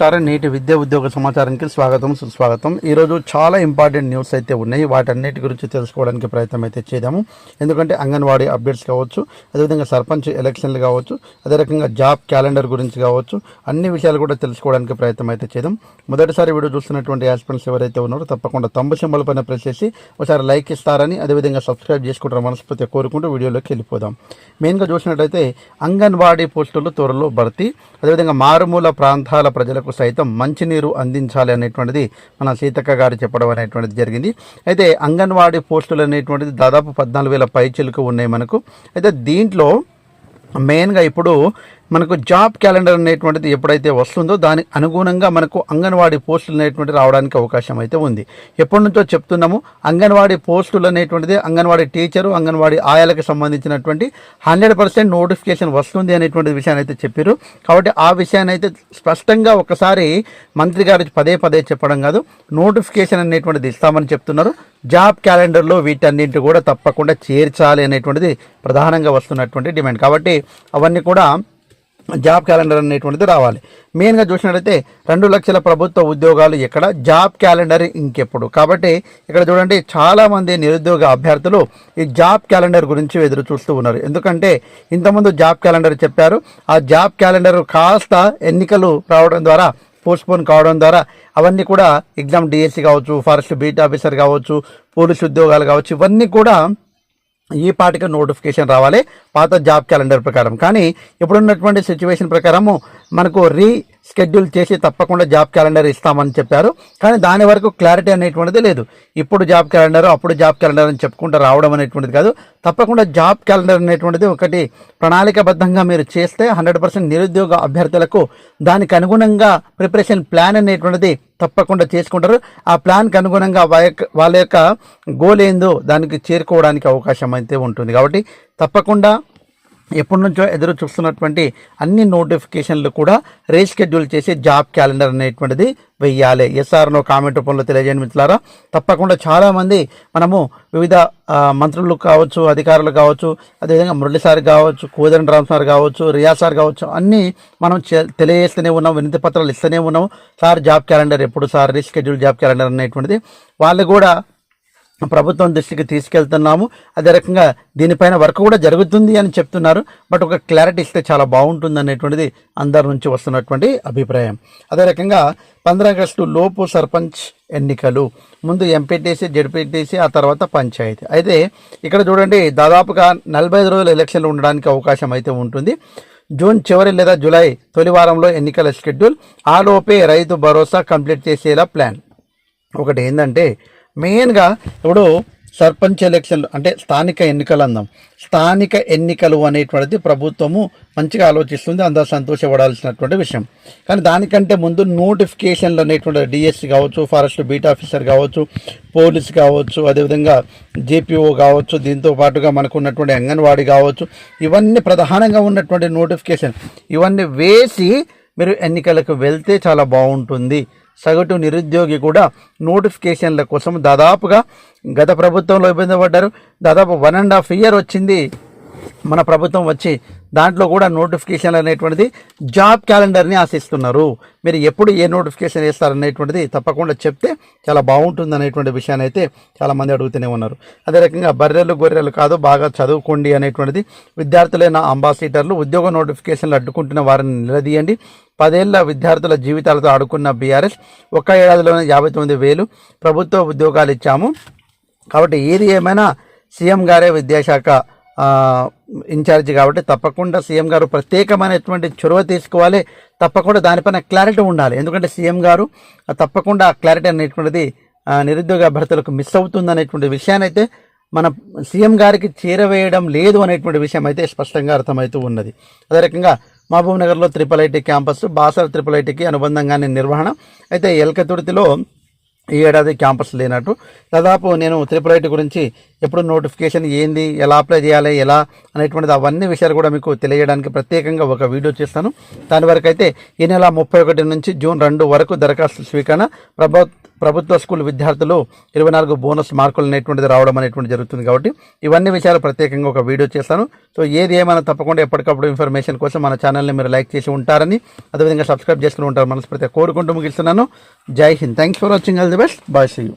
సమాచారం నేటి విద్యా ఉద్యోగ సమాచారానికి స్వాగతం సుస్వాగతం. ఈరోజు చాలా ఇంపార్టెంట్ న్యూస్ అయితే ఉన్నాయి. వాటన్నిటి గురించి తెలుసుకోవడానికి ప్రయత్నం అయితే చేద్దాము. ఎందుకంటే అంగన్వాడీ అప్డేట్స్ కావచ్చు అదేవిధంగా సర్పంచ్ ఎలక్షన్లు కావచ్చు అదే రకంగా జాబ్ క్యాలెండర్ గురించి కావచ్చు అన్ని విషయాలు కూడా తెలుసుకోవడానికి ప్రయత్నం అయితే చేద్దాం. మొదటిసారి వీడియో చూస్తున్నటువంటి యాస్పెంట్స్ ఎవరైతే ఉన్నారో తప్పకుండా తమ్ము సింబల్ పైన ప్రెస్ చేసి ఒకసారి లైక్ ఇస్తారని అదేవిధంగా సబ్స్క్రైబ్ చేసుకుంటారు మనస్ఫూర్తిగా కోరుకుంటూ వీడియోలోకి వెళ్ళిపోదాం. మెయిన్గా చూసినట్టయితే అంగన్వాడీ పోస్టులు త్వరలో భర్తీ. అదేవిధంగా మారుమూల ప్రాంతాల ప్రజలకు సైతం మంచినీరు అందించాలి అనేటువంటిది మన సీతక్క గారు చెప్పడం అనేటువంటిది జరిగింది. అయితే అంగన్వాడీ పోస్టులు అనేటువంటిది దాదాపు పద్నాలుగు వేల పైచిలకు ఉన్నాయి మనకు. అయితే దీంట్లో మెయిన్గా ఇప్పుడు మనకు జాబ్ క్యాలెండర్ అనేటువంటిది ఎప్పుడైతే వస్తుందో దానికి అనుగుణంగా మనకు అంగన్వాడీ పోస్టులు అనేటువంటి రావడానికి అవకాశం అయితే ఉంది. ఎప్పటి నుంచో చెప్తున్నాము అంగన్వాడీ పోస్టులు అనేటువంటిది అంగన్వాడీ టీచరు అంగన్వాడీ ఆయాలకు సంబంధించినటువంటి హండ్రెడ్ పర్సెంట్ నోటిఫికేషన్ వస్తుంది అనేటువంటి విషయాన్ని అయితే చెప్పారు. కాబట్టి ఆ విషయాన్ని అయితే స్పష్టంగా ఒకసారి మంత్రి గారు పదే పదే చెప్పడం కాదు నోటిఫికేషన్ అనేటువంటిది ఇస్తామని చెప్తున్నారు. జాబ్ క్యాలెండర్లో వీటన్నింటి కూడా తప్పకుండా చేర్చాలి అనేటువంటిది ప్రధానంగా వస్తున్నటువంటి డిమాండ్. కాబట్టి అవన్నీ కూడా జాబ్ క్యాలెండర్ అనేటువంటిది రావాలి. మెయిన్గా చూసినట్లయితే రెండు లక్షల ప్రభుత్వ ఉద్యోగాలు ఇక్కడ జాబ్ క్యాలెండర్ ఇంకెప్పుడు? కాబట్టి ఇక్కడ చూడండి చాలామంది నిరుద్యోగ అభ్యర్థులు ఈ జాబ్ క్యాలెండర్ గురించి ఎదురు చూస్తూ ఉన్నారు. ఎందుకంటే ఇంతకుముందు జాబ్ క్యాలెండర్ చెప్పారు. ఆ జాబ్ క్యాలెండర్ కాస్త ఎన్నికలు రావడం ద్వారా పోస్ట్పోన్ కావడం ద్వారా అవన్నీ కూడా ఎగ్జామ్ డిఎస్సి కావచ్చు ఫారెస్ట్ బీట్ ఆఫీసర్ కావచ్చు పోలీసు ఉద్యోగాలు కావచ్చు ఇవన్నీ కూడా ఈ పాటికి నోటిఫికేషన్ రావాలి. పాత జాబ్ క్యాలెండర్ ప్రకారం. కానీ ఇప్పుడున్నటువంటి సిచ్యువేషన్ ప్రకారము మనకు రీ షెడ్యూల్ చేసి తప్పకుండా జాబ్ క్యాలెండర్ ఇస్తామని చెప్పారు. కానీ దాని వరకు క్లారిటీ అనేటువంటిది లేదు. ఇప్పుడు జాబ్ క్యాలెండర్ అప్పుడు జాబ్ క్యాలెండర్ అని చెప్పుకుంటూ రావడం అనేటువంటిది కాదు. తప్పకుండా జాబ్ క్యాలెండర్ అనేటువంటిది ఒకటి ప్రణాళికబద్ధంగా మీరు చేస్తే హండ్రెడ్ పర్సెంట్ నిరుద్యోగ అభ్యర్థులకు దానికి అనుగుణంగా ప్రిపరేషన్ ప్లాన్ అనేటువంటిది తప్పకుండా చేసుకుంటారు. ఆ ప్లాన్కి అనుగుణంగా వాళ్ళ యొక్క వాళ్ళ యొక్క గోల్ ఏందో దానికి చేరుకోవడానికి అవకాశం అయితే ఉంటుంది. కాబట్టి తప్పకుండా ఎప్పటి నుంచో ఎదురు చూస్తున్నటువంటి అన్ని నోటిఫికేషన్లు కూడా రీషెడ్యూల్ చేసి జాబ్ క్యాలెండర్ అనేటువంటిది వెయ్యాలి. ఎస్ఆర్నో కామెంట్ రూపంలో తెలియజేయండి మిత్రులారా. తప్పకుండా చాలామంది మనము వివిధ మంత్రులు కావచ్చు అధికారులు కావచ్చు అదేవిధంగా మురళి సార్ కావచ్చు కోదండ రామ్ సార్ కావచ్చు రియా సార్ కావచ్చు అన్నీ మనం తెలియజేస్తూనే ఉన్నాం వినతి పత్రాలు ఇస్తూనే ఉన్నాం. సార్ జాబ్ క్యాలెండర్ ఎప్పుడు సార్? రీషెడ్యూల్ జాబ్ క్యాలెండర్ అనేటువంటిది. వాళ్ళు కూడా ప్రభుత్వం దృష్టికి తీసుకెళ్తున్నాము. అదే రకంగా దీనిపైన వర్క్ కూడా జరుగుతుంది అని చెప్తున్నారు. బట్ ఒక క్లారిటీ ఇస్తే చాలా బాగుంటుంది అనేటువంటిది అందరి నుంచి వస్తున్నటువంటి అభిప్రాయం. అదే రకంగా పంద్రా ఆగస్టు లోపు సర్పంచ్ ఎన్నికలు. ముందు ఎంపీటీసీ జడ్పీటీసీ ఆ తర్వాత పంచాయతీ. అయితే ఇక్కడ చూడండి దాదాపుగా నలభై ఐదు రోజులు ఎలక్షన్లు ఉండడానికి అవకాశం అయితే ఉంటుంది. జూన్ చివరి లేదా జూలై తొలి వారంలో ఎన్నికల షెడ్యూల్. ఆ లోపే రైతు భరోసా కంప్లీట్ చేసేలా ప్లాన్. ఒకటి ఏంటంటే మెయిన్గా ఇప్పుడు సర్పంచ్ ఎలక్షన్లు అంటే స్థానిక ఎన్నికలు అందాం స్థానిక ఎన్నికలు అనేటువంటిది ప్రభుత్వము మంచిగా ఆలోచిస్తుంది అందరూ సంతోషపడాల్సినటువంటి విషయం. కానీ దానికంటే ముందు నోటిఫికేషన్లు అనేటువంటి డిఎస్సి కావచ్చు ఫారెస్ట్ బీట్ ఆఫీసర్ కావచ్చు పోలీస్ కావచ్చు అదేవిధంగా జేపీఓ కావచ్చు దీంతో పాటుగా మనకు ఉన్నటువంటి అంగన్వాడీ కావచ్చు ఇవన్నీ ప్రధానంగా ఉన్నటువంటి నోటిఫికేషన్. ఇవన్నీ వేసి మీరు ఎన్నికలకు వెళ్తే చాలా బాగుంటుంది. సగటు నిరుద్యోగి కూడా నోటిఫికేషన్ల కోసం దాదాపుగా గత ప్రభుత్వంలో ఇబ్బంది పడ్డారు. దాదాపు వన్ అండ్ హాఫ్ ఇయర్ వచ్చింది. మన ప్రభుత్వం వచ్చి దాంట్లో కూడా నోటిఫికేషన్ అనేటువంటిది జాబ్ క్యాలెండర్ని ఆశిస్తున్నారు. మీరు ఎప్పుడు ఏ నోటిఫికేషన్ వేస్తారనేటువంటిది తప్పకుండా చెప్తే చాలా బాగుంటుంది అనేటువంటి విషయాన్ని అయితే చాలామంది అడుగుతూనే ఉన్నారు. అదే రకంగా బర్రెలు గొర్రెలు కాదు బాగా చదువుకోండి అనేటువంటిది విద్యార్థులైన అంబాసిడర్లు ఉద్యోగ నోటిఫికేషన్లు అడ్డుకుంటున్న వారిని నిలదీయండి. పదేళ్ళ విద్యార్థుల జీవితాలతో ఆడుకున్న బీఆర్ఎస్ ఒక్క ఏడాదిలోనే యాభై తొమ్మిది వేలు ప్రభుత్వ ఉద్యోగాలు ఇచ్చాము. కాబట్టి ఏది ఏమైనా సీఎం గారే విద్యాశాఖ ఇన్ఛార్జ్ కాబట్టి తప్పకుండా సీఎం గారు ప్రత్యేకమైనటువంటి చొరవ తీసుకోవాలి. తప్పకుండా దానిపైన క్లారిటీ ఉండాలి. ఎందుకంటే సీఎం గారు తప్పకుండా ఆ క్లారిటీ అనేటువంటిది నిరుద్యోగ అభ్యర్థులకు మిస్ అవుతుంది అనేటువంటి విషయాన్ని అయితే మన సీఎం గారికి చేరవేయడం లేదు అనేటువంటి విషయం అయితే స్పష్టంగా అర్థమవుతూ ఉన్నది. అదే రకంగా మహబూబ్ నగర్లో triple IT campus Basara triple ఐటీకి అనుబంధంగానే నిర్వహణ. అయితే ఎల్కతుర్తిలో ఈ ఏడాది క్యాంపస్ లేనట్టు. దాదాపు నేను త్రిపుల్ ఐటీ గురించి ఎప్పుడు నోటిఫికేషన్ ఏంది ఎలా అప్లై చేయాలి ఎలా అనేటువంటిది అవన్నీ విషయాలు కూడా మీకు తెలియడానికి ప్రత్యేకంగా ఒక వీడియో చేస్తాను. దాని వరకు అయితే ఈ నెల ముప్పై ఒకటి నుంచి జూన్ రెండు వరకు దరఖాస్తు స్వీకరణ ప్రభు ప్రభుత్వ స్కూల్ విద్యార్థులు ఇరవై నాలుగు బోనస్ మార్కులు అనేటువంటిది రావడం అనేటువంటి జరుగుతుంది కాబట్టి ఇవన్నీ విషయాలు ప్రత్యేకంగా ఒక వీడియో చేస్తాను. సో ఏది ఏమైనా తప్పకుండా ఎప్పటికప్పుడు ఇన్ఫర్మేషన్ కోసం మన ఛానల్ని మీరు లైక్ చేసి ఉంటారని అదేవిధంగా సబ్స్క్రైబ్ చేసుకుని ఉంటారు మనస్ఫూర్తిగా కోరుకుంటూ ముగిస్తున్నాను. Jai Hind. Thanks for watching all the best bye see you